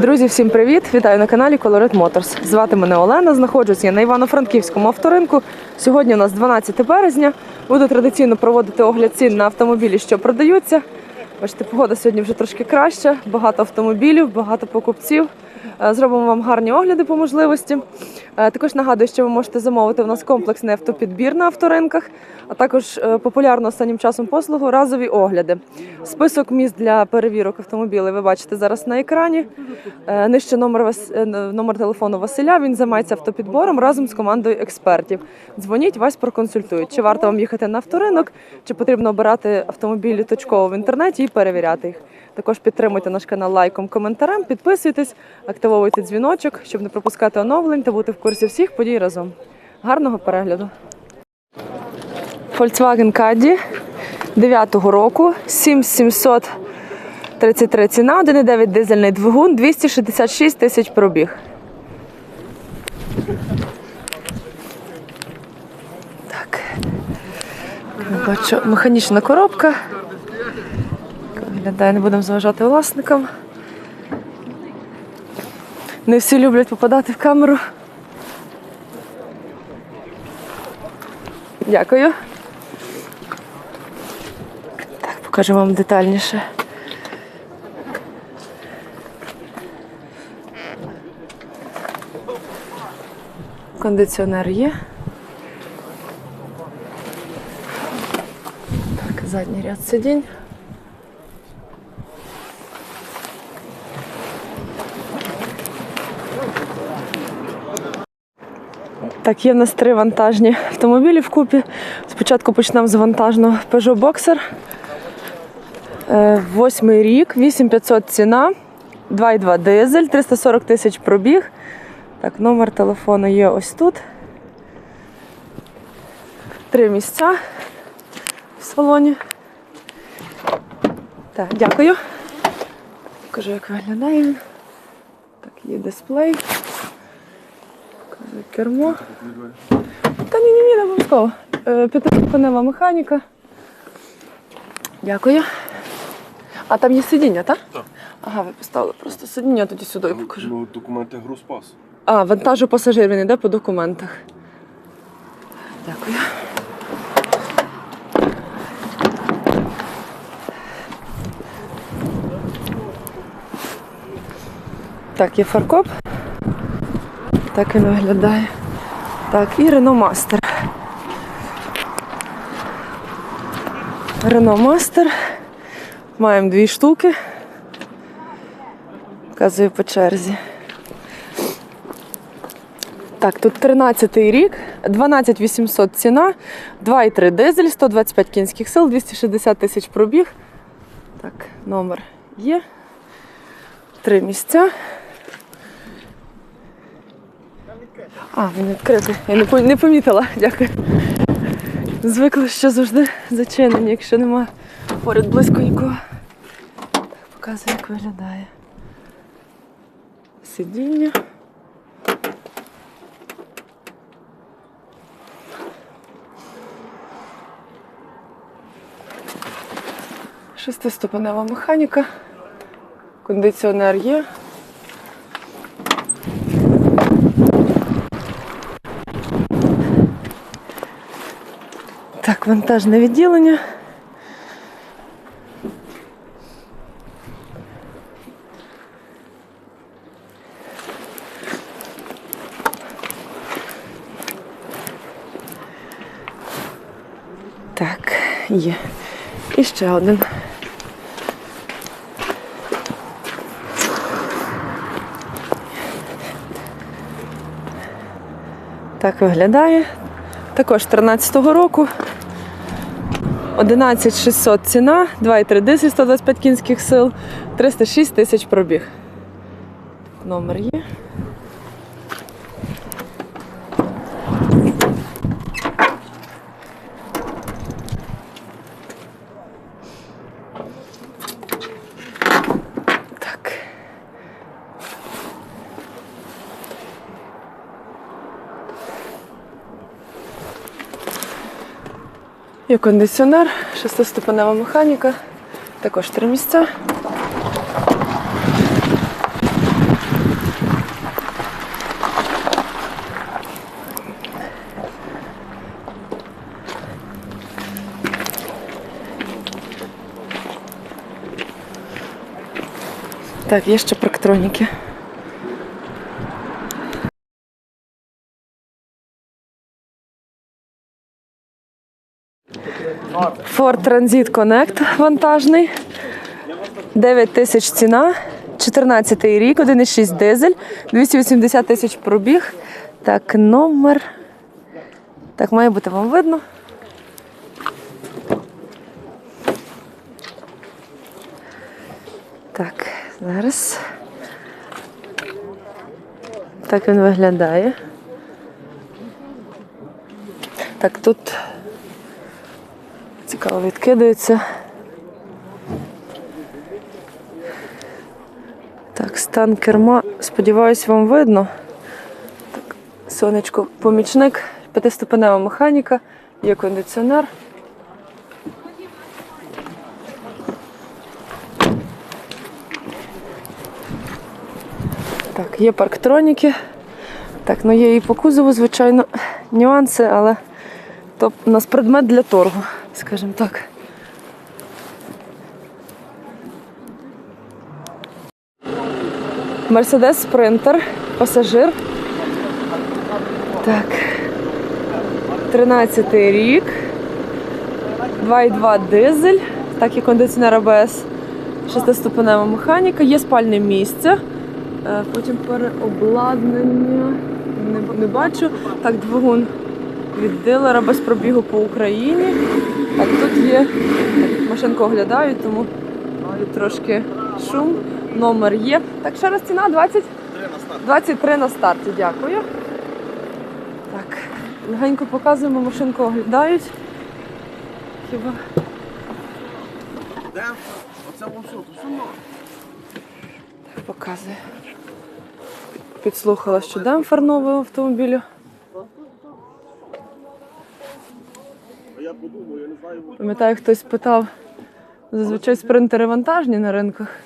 Друзі, всім привіт! Вітаю на каналі Colorit Motors. Звати мене Олена. Знаходжусь я на Івано-Франківському авторинку. Сьогодні у нас 12 березня. Буду традиційно проводити огляд цін на автомобілі, що продаються. Бачите, погода сьогодні вже трошки краща. Багато автомобілів, багато покупців. Е, Зробимо вам гарні огляди по можливості. Е, Також нагадую, що ви можете замовити у нас комплексний автопідбір на авторинках, а також е, популярну останнім часом послугу разові огляди. Список міст для перевірок автомобілів ви бачите зараз на екрані. Е, Нижче номер, Вас- номер телефону Василя. Він займається автопідбором разом з командою експертів. Дзвоніть, вас проконсультують. Чи варто вам їхати на авторинок, чи потрібно обирати автомобілі точково в інтернеті і перевіряти їх. Також підтримуйте наш канал лайком, коментарем, підписуйтесь, активовуйте дзвіночок, щоб не пропускати оновлень та бути в курсі всіх подій разом. Гарного перегляду! Volkswagen Caddy 9-го року, 7733 ціна, 1,9 дизельний двигун, 266 тисяч пробіг. Так. Бачу, механічна коробка. Виглядає, не будемо заважати власникам. Не всі люблять попадати в камеру. Дякую. Так, покажу вам детальніше. Кондиціонер є. Так, задній ряд сидінь. Так, є в нас три вантажні автомобілі вкупі. Спочатку почнемо з вантажного Peugeot Boxer. Е, Восьмий рік, 8500 ціна, 2,2 дизель, 340 тисяч пробіг. Так, номер телефону є ось тут. Три місця в салоні. Так, дякую. Покажу, як виглядає. Так, є дисплей. Кермо. Та ні, ні, ні, не обов'язково. Е, П'ятиступенева механіка. Дякую. А там є сидіння, так? Так. Ага, ви поставили просто сидіння, тоді сюди я покажу. Ну, документи грузпас. А, вантажу пасажир він йде по документах. Дякую. Так, є фаркоп. Так він виглядає. Так, і Renault Master. Renault Master. Маємо дві штуки. Показую по черзі. Так, тут 13-й рік, 12 800 ціна, 2,3 дизель, 125 кінських сил, 260 тисяч пробіг. Так, номер є. Три місця. А, він відкритий. Я не, помітила, дякую. Звикли, що завжди зачинені, якщо немає поряд близько нікого. Так, показую, як виглядає. Сидіння. Шестиступенева механіка. Кондиціонер є. Так, вантажне відділення. Так, є. І ще один. Так виглядає. Також 13-го року. 11600 ціна, 2,3 дизель, 125 кінських сил, 306 тисяч пробіг. Номер є. Є кондиціонер, шестиступенева механіка, також три місця. Так, є ще проктроніки. Ford Transit Connect вантажний. 9 тисяч ціна. 14 рік, 1,6 дизель, 280 тисяч пробіг. Так, номер. Так, має бути вам видно. Так, зараз. Так він виглядає. Так, тут цікаво відкидається. Так, стан керма, сподіваюсь, вам видно. Так, сонечко, помічник, п'ятиступенева механіка, є кондиціонер. Так, є парктроніки. Так, ну є і по кузову, звичайно, нюанси, але то у нас предмет для торгу, скажімо так. Мерседес Спринтер, пасажир. Так. 13 рік. 2,2 дизель. Так і кондиціонер АБС. Шестиступенева механіка. Є спальне місце. Е, Потім переобладнання. Не, не бачу. Так, двигун від дилера без пробігу по Україні. Так, тут є. Машинку оглядають, тому трошки шум. Номер є. Так, ще раз ціна 20? 23 на старті, дякую. Так, легенько показуємо, машинку оглядають. Хіба Де? Оце воно все, тут все так показує. Підслухала, що демпфер новий в автомобілю. Пам'ятаю, хтось питав, зазвичай спринтери вантажні на ринках.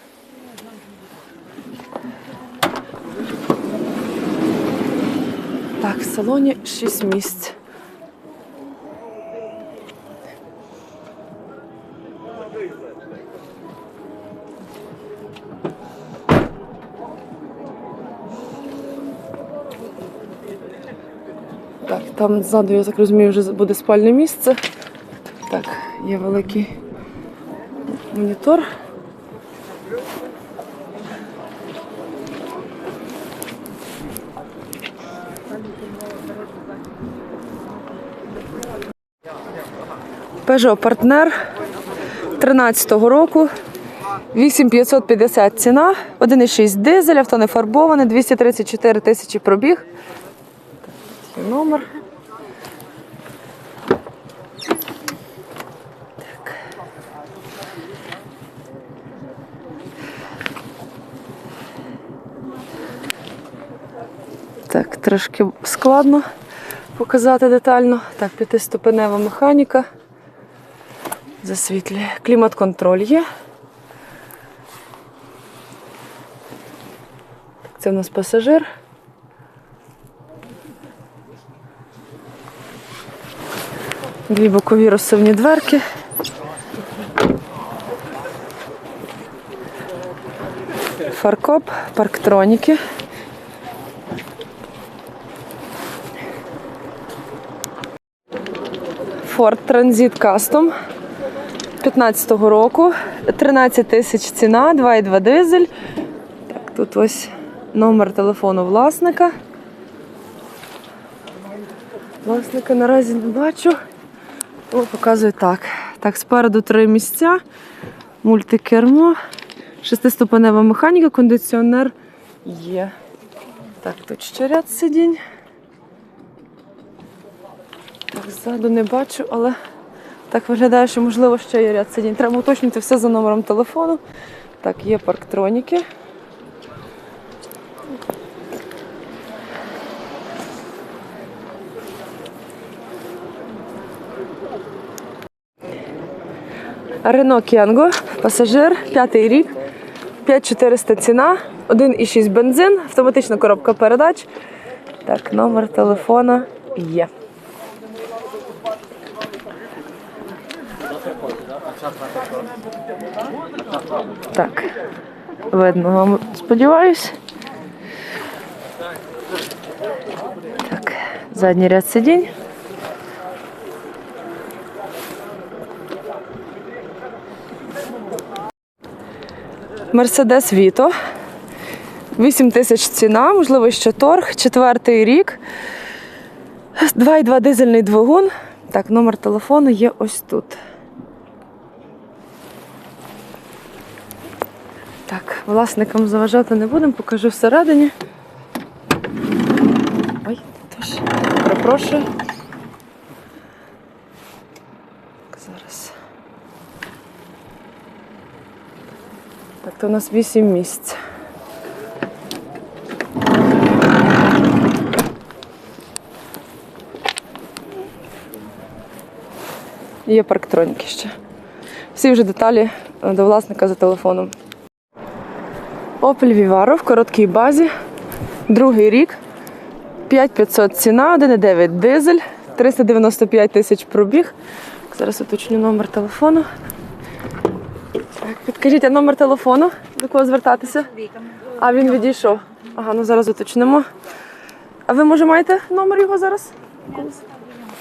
Так, в салоні 6 місць. Там ззаду, я так розумію, вже буде спальне місце. Так, є великий монітор. Peugeot партнер 13-го року. 8550 ціна, 1,6 дизель, авто не фарбоване, 234 тисячі пробіг. Номер. Трошки складно показати детально. Так, п'ятиступенева механіка. Засвітлює. Клімат-контроль є. Це у нас пасажир. Дві бокові розсувні дверки. Фаркоп, парктроніки. Ford Transit Custom 15-го року. 13 тисяч ціна, 2,2 дизель. Так, тут ось номер телефону власника. Власника наразі не бачу. О, показую так. Так, спереду три місця, мультикермо, шестиступенева механіка, кондиціонер є. Так, тут ще ряд сидінь. Так, ззаду не бачу, але так виглядає, що можливо ще є ряд сидінь. Треба уточнити все за номером телефону. Так, є парктроніки. Рено Кенго, пасажир, п'ятий рік, 5400 ціна, 1,6 бензин, автоматична коробка передач. Так, номер телефона є. Так. видно вам, сподіваюсь. Так, задній ряд сидінь. Мерседес Віто. 8 тисяч ціна, можливо, ще торг. Четвертий рік. 2,2 дизельний двигун. Так, номер телефону є ось тут. Так, власникам заважати не будемо, покажу всередині. Ой, тож, перепрошую. Зараз. Так, то у нас 8 місць. Є парктроніки ще. Всі вже деталі е, до власника за телефоном. Opel Vivaro в короткій базі. Другий рік. 5500 ціна, 1,9 дизель, 395 тисяч пробіг. Зараз уточню номер телефону. Так, підкажіть, а номер телефону, до кого звертатися? А він відійшов. Ага, ну зараз уточнимо. А ви може маєте номер його зараз?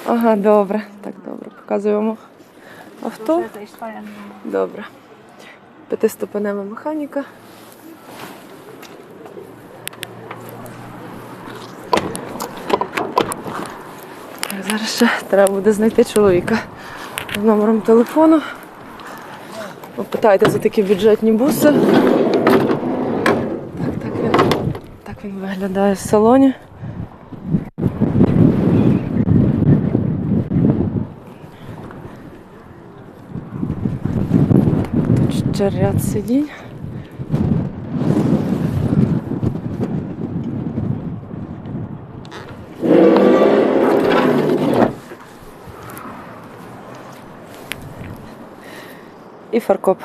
Ага, добре. Так, добре. Показуємо авто. Добре. П'ятиступенева механіка. Зараз ще треба буде знайти чоловіка з номером телефону. Попитайте за такі бюджетні буси. Так, так він, так він виглядає в салоні. Тут ще ряд сидінь. І фаркоп.